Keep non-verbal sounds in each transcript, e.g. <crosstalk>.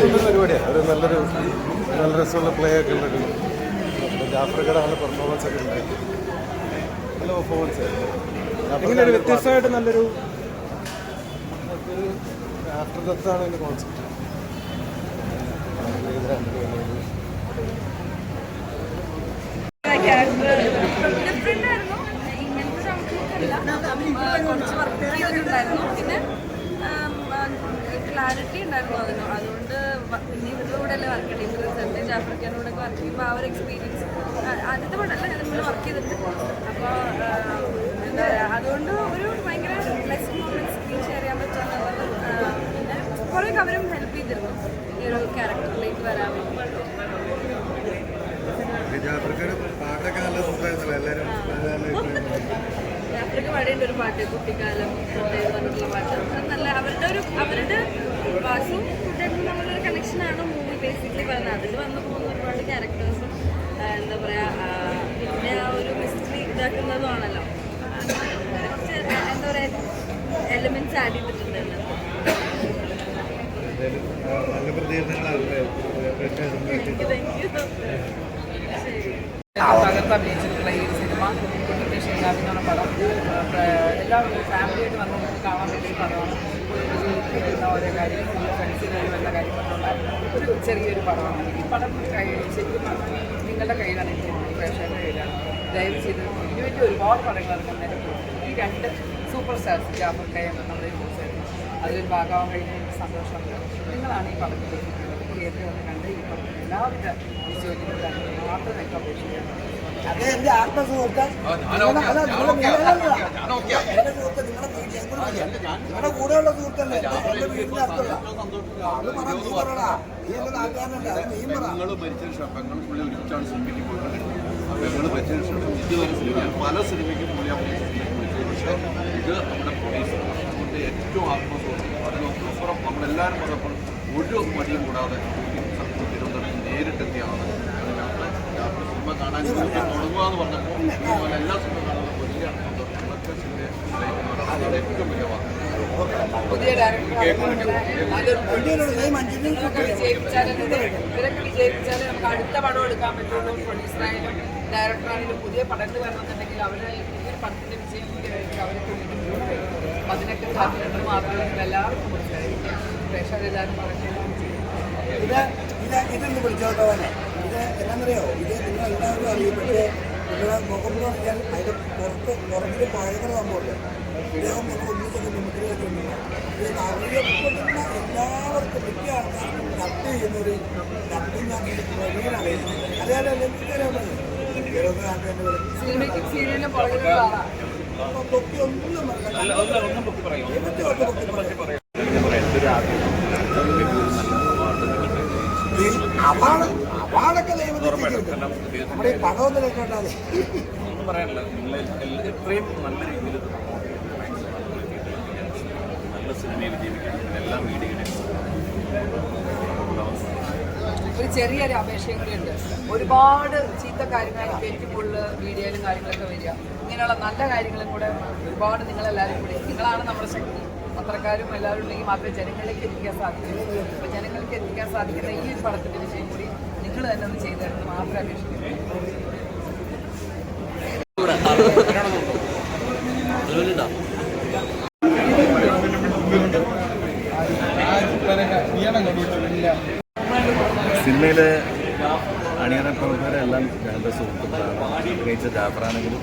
രസമുള്ള പരിപാടിയാണ് ഒരു നല്ലൊരു നല്ല രസമുള്ള പ്ലേ ഒക്കെ ഉള്ളൊരു ജാഫ്രിക്കയുടെ നല്ല പെർഫോമൻസ് ഒക്കെ ഉണ്ടായി നല്ല പെർഫോമൻസ് ആയിരുന്നു ഒരു വ്യത്യസ്തമായിട്ട് നല്ലൊരു ആഫ്റ്റർ ഡെത്ത് ആണ് എന്റെ കോൺസെപ്റ്റ് ഡിഫറെന്റ് ആയിരുന്നു ഇങ്ങനത്തെ സംഭവമല്ല കുറച്ച് വർക്ക് ചെയ്തിട്ടുണ്ടായിരുന്നു പിന്നെ ക്ലാരിറ്റി ഉണ്ടായിരുന്നു അതിന്. അതുകൊണ്ട് പിന്നെ ഇവരുടെ കൂടെ അല്ലേ വർക്ക് ചെയ്തത് സെന്റ് ജാഫ്രിക്കാന്റെ കൂടെ വർക്ക് ചെയ്യുമ്പോൾ ആ ഒരു എക്സ്പീരിയൻസ് ആദ്യത്തെ ഞാൻ നമ്മൾ വർക്ക് ചെയ്തിട്ടുണ്ട്. അപ്പോൾ എന്താ പറയുക അതുകൊണ്ട് ഒരു ഭയങ്കര ബ്ലെസ് മൊമെന്റ്സ് സ്ക്രീൻ ഷെയർ ചെയ്യാൻ പറ്റുമെന്നുള്ളത് കുറേ അവരും ഹെൽപ്പ് ചെയ്തിരുന്നു ഈ ഒരു ക്യാരക്ടറിലേക്ക് വരാൻ പാട്ടൊക്കെ നല്ല എല്ലാവരും <laughs> ഒരു പാട്ട് കുട്ടിക്കാലം പറഞ്ഞിട്ടുള്ള പാട്ട് അത് നല്ല അവരുടെ ഒരു അവരുടെ വാസും കുട്ടേട്ടും തമ്മിലൊരു കണക്ഷനാണ് മൂവി പറയുന്നത് അതിൽ വന്നു പോകുന്ന ഒരുപാട് ക്യാരക്ടേഴ്സും എന്താ പറയാ പിന്നെ ആ ഒരു മിസ്റ്ററി ഇതാക്കുന്നതുമാണല്ലോ. കുറച്ച് എന്താ പറയാ എലിമെന്റ്സ് ആഡ് ചെയ്തിട്ടുണ്ട്. നല്ല പ്രതികരണങ്ങളാണ് സിനിമ കുട്ടിയുടെ ഷെയ്നാബ് എന്ന പടം. ഏഹ് എല്ലാവരും ഫാമിലിയായിട്ട് നമുക്ക് കാണാൻ പറ്റിയ പടമാണ്. ജീവിതത്തിലുള്ള ഓരോ നമ്മുടെ ഫ്രണ്ട്സിനായും എല്ലാ കാര്യങ്ങളുള്ള ഒരു ചെറിയൊരു പടമാണ്. ഈ പടം കൈ ശരിക്കും നിങ്ങളുടെ കയ്യിലാണ് പ്രേക്ഷകരുടെ കയ്യിലാണ്. ദയവ് ചെയ്ത് ഇതിനു വേണ്ടി ഒരുപാട് പടങ്ങൾ ഇറങ്ങുന്നതിന് ഈ രണ്ട് സൂപ്പർ സ്റ്റാർസ് ജാഫർ കെ എന്ന നമ്മുടെ കുറിച്ചായിരുന്നു അതിലൊരു ഭാഗമാവാൻ കഴിഞ്ഞ സന്തോഷമുണ്ട് നിങ്ങളാണ് ഈ പടത്തിൽ തിയേറ്ററിൽ വന്ന് കണ്ട് ഈ പടത്തിന് എല്ലാവിധ വിജയോഗ്യത മാത്രം നിങ്ങൾക്ക് അപേക്ഷിക്കുന്നു അത് എന്റെ ആത്മസുഹൃത്ത്. എന്റെ സുഹൃത്ത് നിങ്ങളുടെ വീട്ടിൽ ഞങ്ങൾ നിങ്ങളുടെ കൂടെയുള്ള സുഹൃത്തല്ലേ? എന്റെ വീടിന്റെ അടുത്തുള്ള. അത് പറ നീ പറടാ നീ എന്റെ നാട്ടുകാരനല്ലേ അത് നീ പറ. ഞങ്ങൾ മരിച്ചതിന് ശേഷം പുള്ളി ഒരുമിച്ചാണ് സിനിമയ്ക്ക് പോയിക്കൊണ്ടിരുന്നത് ഞങ്ങൾ മരിച്ചതിന് ശേഷം ഇതുവരെ സിനിമ പല സിനിമയ്ക്കും പുള്ളി അഭിനയിച്ചിട്ടുണ്ട് പക്ഷേ ഇത് നമ്മുടെ പോലീസ് അതുകൊണ്ട് ഏറ്റവും ആത്മസുഹൃത്തും അതിനപ്പുറം നമ്മളെല്ലാവരും പറഞ്ഞപ്പോൾ ഒരു മടിയും കൂടാതെ തിരുവനന്തപുരത്ത് രാത്രി സിനിമ കാണാൻ തുടങ്ങുക എന്ന് പറഞ്ഞപ്പോൾ ഇതുപോലെ എല്ലാ സിനിമ കാണുന്ന വലിയ സിനിമ അതാണ് ഏറ്റവും വലിയ വാർത്ത പുതിയ വിജയിപ്പിച്ചാലേ നമുക്ക് അടുത്ത പടം എടുക്കാൻ പറ്റുള്ളൂ. പ്രൊഡ്യൂസറായാലും ഡയറക്ടറായാലും പുതിയ പടങ്ങൾ വരണമെന്നുണ്ടെങ്കിൽ അവരെ ഈ പടത്തിന്റെ വിജയം അപ്പം അതിനൊക്കെ സാധ്യതകൾ മാത്രമേ മനസ്സിലായിരിക്കും പ്രേക്ഷകരെല്ലാവരും പറഞ്ഞു ഇത് ഇത് ഇതെന്ത് വിളിച്ചോട്ടവനെ ഇത് എന്നാന്നറിയോ ഇത് നിങ്ങൾ എല്ലാവരും അറിയും. പക്ഷേ നിങ്ങളെ മുഖം എന്ന് പറഞ്ഞാൽ അതിന്റെ പുറത്ത് പുറകിൽ പഴകുന്ന സംഭവമുണ്ട് ഇദ്ദേഹം ഒന്ന് ഒന്നിച്ചൊക്കെ മിമിക്രി വെച്ചിട്ടുണ്ട് ഇത് അറിയപ്പെടുന്ന എല്ലാവർക്കും മിക്ക ആൾക്കാർക്കും ഡബ് ചെയ്യുന്നൊരു ഡബിങ് ഞാൻ പ്രവീണാണ്. അറിയാലോ അപ്പൊ പൊക്കി ഒന്നും പൊക്കി പറയണ്ട. ഈ ദൈവത്തിന് നമ്മുടെ ഈ പടമൊന്നും കേട്ടോണ്ടാതെ ഒന്നും പറയാനില്ല നിങ്ങൾ എത്രയും നല്ല രീതിയിൽ നല്ല സിനിമയെ ജീവിക്കാൻ എല്ലാ മീഡിയയുടെയും ഒരു ചെറിയൊരു അപേക്ഷയും കൂടി ഉണ്ട്. ഒരുപാട് ചീത്ത കാര്യങ്ങളായിരിക്കും ഏറ്റവും കൂടുതൽ മീഡിയയിലും കാര്യങ്ങളൊക്കെ വരിക. ഇങ്ങനെയുള്ള നല്ല കാര്യങ്ങളും കൂടെ ഒരുപാട് നിങ്ങളെല്ലാവരും കൂടി നിങ്ങളാണ് നമ്മുടെ ശക്തി. പത്രക്കാരും എല്ലാവരും ഉണ്ടെങ്കിൽ മാത്രമേ ജനങ്ങളിലേക്ക് എത്തിക്കാൻ സാധിക്കൂ. അപ്പോൾ ജനങ്ങൾക്ക് എത്തിക്കാൻ സാധിക്കുന്ന ഈ ഒരു പടത്തിന്റെ വിഷയം കൂടി സിനിമയിലെ അണിയറ പ്രവർത്തകരെല്ലാം ഞങ്ങളുടെ സുഹൃത്തുക്കളാണ്. അഭിനയിച്ച ജാഫറാണെങ്കിലും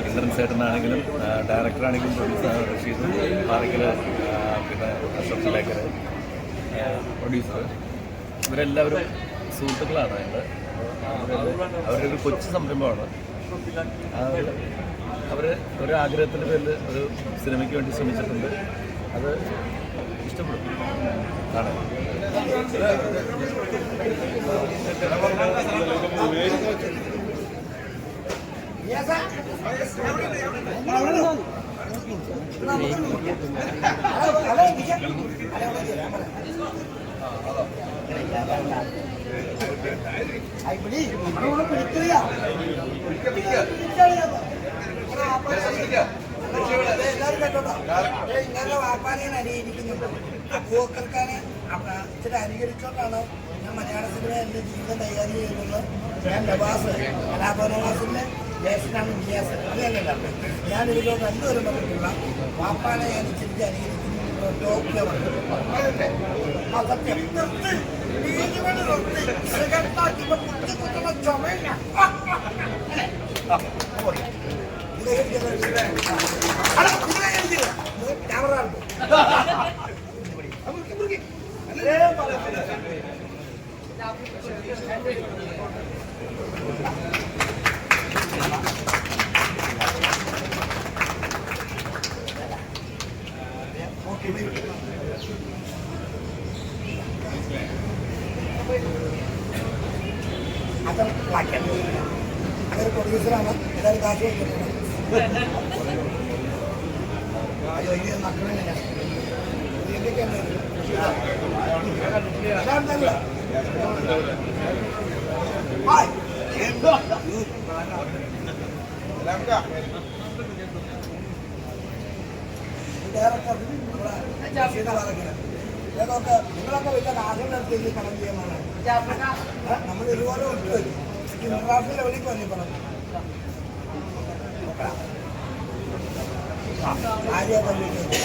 ഇന്ദ്രൻ സേട്ടനാണെങ്കിലും ഡയറക്ടറാണെങ്കിലും പ്രൊഡ്യൂസർ റഷീദ് പാറയ്ക്കൽ പിന്നെ അശോക് ലേഖർ പ്രൊഡ്യൂസർ ഇവരെല്ലാവരും സുഹൃത്തുക്കളാണ് അതിന്റെ അവരുടെ ഒരു കൊച്ചു സംരംഭമാണ്. അവർ ഒരു ആഗ്രഹത്തിന്റെ പേരിൽ ഒരു സിനിമയ്ക്ക് വേണ്ടി ശ്രമിച്ചിട്ടുണ്ട്. അത് ഇഷ്ടപ്പെടും. കാണാൻ കേട്ടോട്ടോ ഇങ്ങനെ വാപ്പാനെയാണ് അടിയിരിക്കുന്നുണ്ട് പൂക്കൽക്കാനെ അപ്പൊ ഇച്ചിരി അനുകരിച്ചുകൊണ്ടാണ് ഞാൻ മലയാള സിനിമ എന്റെ ജീവിതം കൈകാര്യം ചെയ്യുന്നത് ഞാൻ നവാസ് കലാഭവനവാസിന്റെ ജേഷനാണ് നിയാസ് അങ്ങനെയല്ല ഞാൻ ഇതിലോട്ട് രണ്ടുപേരും പറഞ്ഞിട്ടുള്ള വാപ്പാനെ ഞാൻ ഇച്ചിരി അനുകരിക്കുന്നു ക്യാമറ ഉണ്ട്. മുറുക്കി, മുറുക്കി. അല്ലേ പറയുന്നത്? Okay, wait. അത് വായിക്കാം അങ്ങനെ പ്രൊഡ്യൂസറാണ് എല്ലാവരും കാശ് കൊടുക്കുന്നത് അയ്യോ ഇനി മക്കളെ നിങ്ങളൊക്കെ നിങ്ങളൊക്കെ വലിയ കാശുകളെടുത്ത് കടം ചെയ്യുന്നതാണ് നമ്മൾ ഇതുപോലെ വിട്ടു വരും ഇന്റർനാഷണൽ ലെവലിൽ പറഞ്ഞു പണം പള്ളിക്ക്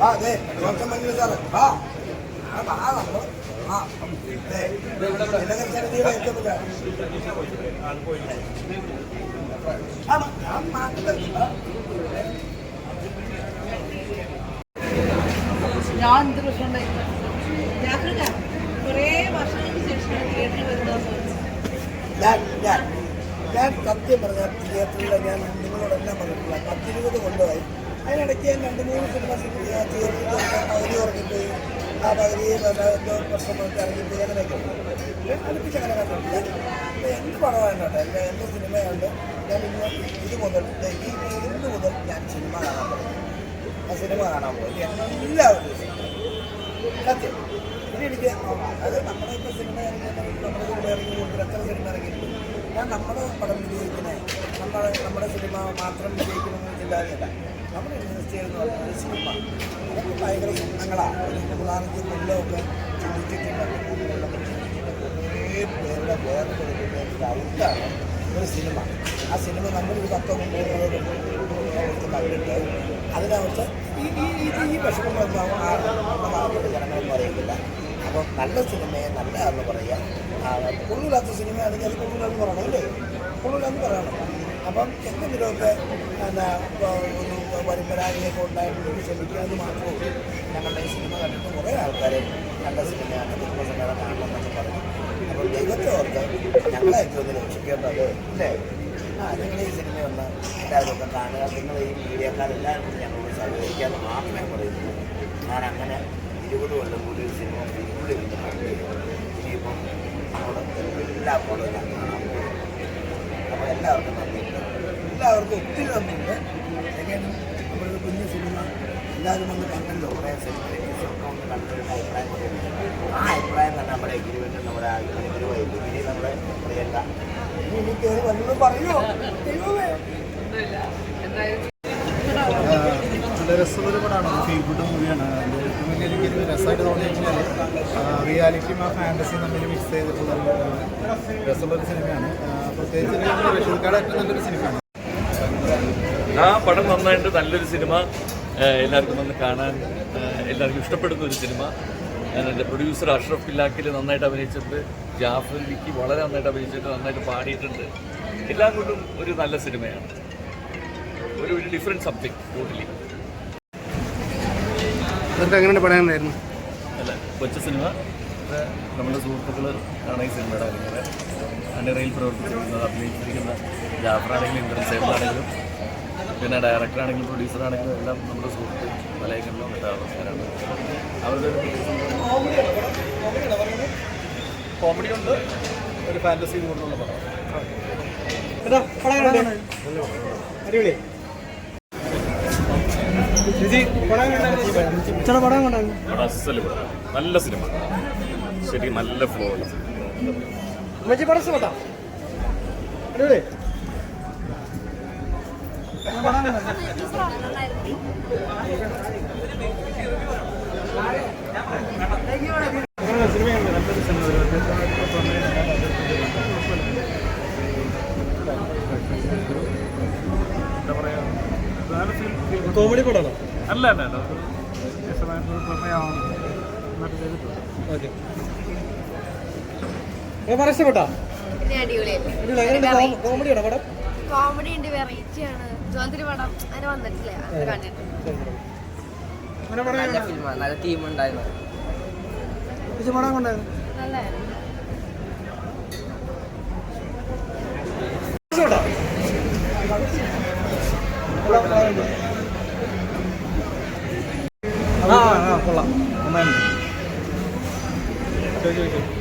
ആ അതെ ജോൺസൺ മഞ്ഞൾ സാറ് ആ ആ നമ്മൾ ആ ഞാൻ എന്ത് പ്രശ്നമുണ്ടായി ഞാൻ സത്യം പറഞ്ഞാൽ തിയേറ്ററിലെ ഞാൻ നിങ്ങളോടെല്ലാം പറഞ്ഞിട്ടില്ല. പത്തിരുപത് കൊണ്ടുപോയി. അതിനിടയ്ക്ക് ഞാൻ രണ്ട് മൂന്ന് സിനിമ തിയേറ്ററിൽ പകുതി ഉറങ്ങിപ്പോയി ആ പകുതി എന്തോ പ്രശ്നം വന്നിട്ട് അങ്ങനെയൊക്കെ ഉണ്ട്. അടുപ്പിച്ച് അങ്ങനെ കണ്ടിട്ടില്ല എന്ത് പടമായിട്ടുണ്ട് എന്റെ എന്റെ സിനിമയുണ്ട് ഞാൻ ഇന്ന് ഇത് മുതൽ ഈ ഇന്ന് മുതൽ ഞാൻ സിനിമ കാണാൻ പോകും ആ സിനിമ കാണാൻ പോകും എല്ലാവരും സത്യം ഇനി എനിക്ക് അത് നമ്മുടെ ഇപ്പോൾ സിനിമ ഇറങ്ങിയിട്ട് നമ്മുടെ സിനിമ ഇറങ്ങി എത്ര സിനിമ ഇറങ്ങിയിട്ടുണ്ട് ഞാൻ നമ്മുടെ പടം വിജയിക്കുന്നത് നമ്മുടെ നമ്മുടെ സിനിമ മാത്രം വിജയിക്കണമെന്ന് ചിന്താതിയല്ല നമ്മുടെ ഇൻഡസ്ട്രി എന്ന് പറയുന്നത് ഒരു സിനിമ. അതൊക്കെ ഭയങ്കര സ്വപ്നങ്ങളാണ്. ഒരു മൂന്നാലഞ്ച് കൊല്ലമൊക്കെ ചിന്തിച്ചിട്ടുണ്ടെങ്കിൽ കുറേ പേരുടെ വേറെ ഔട്ടാണ് ഒരു സിനിമ. ആ സിനിമ നമ്മളൊരു തത്വം കൊണ്ടുപോകുന്നത് കണ്ടിട്ട് അതിനകത്ത് ഈ ഈ ഈ വിഷമങ്ങളൊന്നും ആ നമ്മുടെ ജനങ്ങളൊന്നും അറിയത്തില്ല അപ്പം നല്ല സിനിമയെ നല്ലതാണെന്ന് പറയുക. ആ, കൊള്ളില്ലാത്ത സിനിമയാണെങ്കിൽ അത് കൊള്ളില്ലെന്ന് പറയണം അല്ലേ? കൊള്ളില്ലെന്ന് പറയണം. അപ്പം എന്തെങ്കിലുമൊക്കെ എന്താ ഒരു വരുമ്പരാഗിയൊക്കെ ഉണ്ടായിട്ട് ശ്രമിക്കാമെന്ന് മാത്രമേ ഉള്ളൂ. ഞങ്ങളുടെ ഈ സിനിമ കണ്ടിട്ട് കുറേ ആൾക്കാരെ നല്ല സിനിമയാണ് കുടുംബസമേതം കാണണമെന്നൊക്കെ പറഞ്ഞു. അപ്പോൾ ദൈവത്തെ ഓർത്ത് ഞങ്ങളെയൊക്കെ ഒന്ന് രക്ഷിക്കേണ്ടത് അല്ലേ ആ നിങ്ങൾ ഈ സിനിമ ഒന്ന് എല്ലാവരും ഒക്കെ കാണുക. നിങ്ങൾ ഈ മീഡിയക്കാരെല്ലാവരും കൂടി ഞങ്ങളോട് സഹകരിക്കാമെന്ന് മാത്രമേ പറയുന്നു ഞാൻ അങ്ങനെ ഇരുപത് കൊല്ലം കൂടി ഒരു സിനിമ ഫുള്ളി വിട്ട് കണ്ടു ഇനിയിപ്പം അവിടെ എല്ലാ ഫോണും ഞാൻ കാണാൻ പോകും അപ്പോൾ എല്ലാവർക്കും എല്ലാവർക്കും ഒത്തിരി നന്ദിയുണ്ട്. എങ്ങനെയും നമ്മളൊരു കുഞ്ഞു സിനിമ എല്ലാവരും വന്ന് കണ്ടല്ലോ. കുറേ സെലിബ്രിറ്റീസൊക്കെ ഒന്ന് നമ്മുടെ നമ്മുടെ അനുഗ്രഹമായി ഇനി നല്ല ഫീൽ ഗുഡ് മൂവിയാണ്. ഏറ്റവും വലിയ എനിക്കൊരു രസമായിട്ട് തോന്നിയിട്ടുണ്ടെങ്കിൽ റിയാലിറ്റിയും ആ ഫാന്റസിയും തമ്മിൽ മിക്സ് ചെയ്തിട്ടുള്ള രസമുള്ള സിനിമയാണ്. പ്രത്യേകിച്ച് ഏറ്റവും നല്ലൊരു സിനിമയാണ്. ആ പടം നന്നായിട്ട് നല്ലൊരു സിനിമ എല്ലാവർക്കും വന്ന് കാണാൻ എല്ലാവർക്കും ഇഷ്ടപ്പെടുന്ന ഒരു സിനിമ. ഞാൻ എന്റെ പ്രൊഡ്യൂസർ അഷ്റഫ് പില്ലാക്കിൽ നന്നായിട്ട് അഭിനയിച്ചിട്ടുണ്ട്. ജാഫർ വിക്കി വളരെ നന്നായിട്ട് അഭിനയിച്ചിട്ട് നന്നായിട്ട് പാടിയിട്ടുണ്ട്. എല്ലാം കൊണ്ടും ഒരു നല്ല സിനിമയാണ്. ഒരു ഒരു ഡിഫറെന്റ് സബ്ജക്ട് ടോട്ടലി എങ്ങനെയാണ് പറയാനായിരുന്നു അല്ല കൊച്ചു സിനിമ. നമ്മുടെ സുഹൃത്തുക്കൾ ആണ് ഈ സിനിമയുടെ കാര്യങ്ങൾ അണിറയിൽ പ്രവർത്തിച്ചിരുന്നത് അഭിനയിച്ചിരിക്കുന്ന ജാഫറാണെങ്കിലും ഇന്ദ്രൻ സേവനാണെങ്കിലും പിന്നെ ഡയറക്ടറാണെങ്കിലും പ്രൊഡ്യൂസറാണെങ്കിലും എല്ലാം നമ്മുടെ സുഹൃത്ത് മലയക്കണ്ണോ മറ്റാൾക്കാരാണ് അവരുടെ കോമഡി ഉണ്ട് ഒരു ഫാന്റസി കൊണ്ടുള്ള നല്ല സിനിമ ശരി നല്ല ഫ്ലോ ഉള്ള സിനിമ മജി പടം സുഖട്ടാ അടിപൊളി. കോമഡി പടമാണോ? അല്ല അല്ല പ്രമേയമാണ് ഓക്കെ. എങ്ങനെ കോമഡിയാണോ പടം? കോമഡി ഉണ്ട് വെറൈറ്റി ആണ്. ജോന്തിരി പടം അങ്ങനെ വന്നിട്ടില്ല. അത് കണ്ടിട്ടുണ്ട്. നല്ല ഫിലിമാണ് ആ കൊള്ളാം. നന്നായി ചോദിച്ചു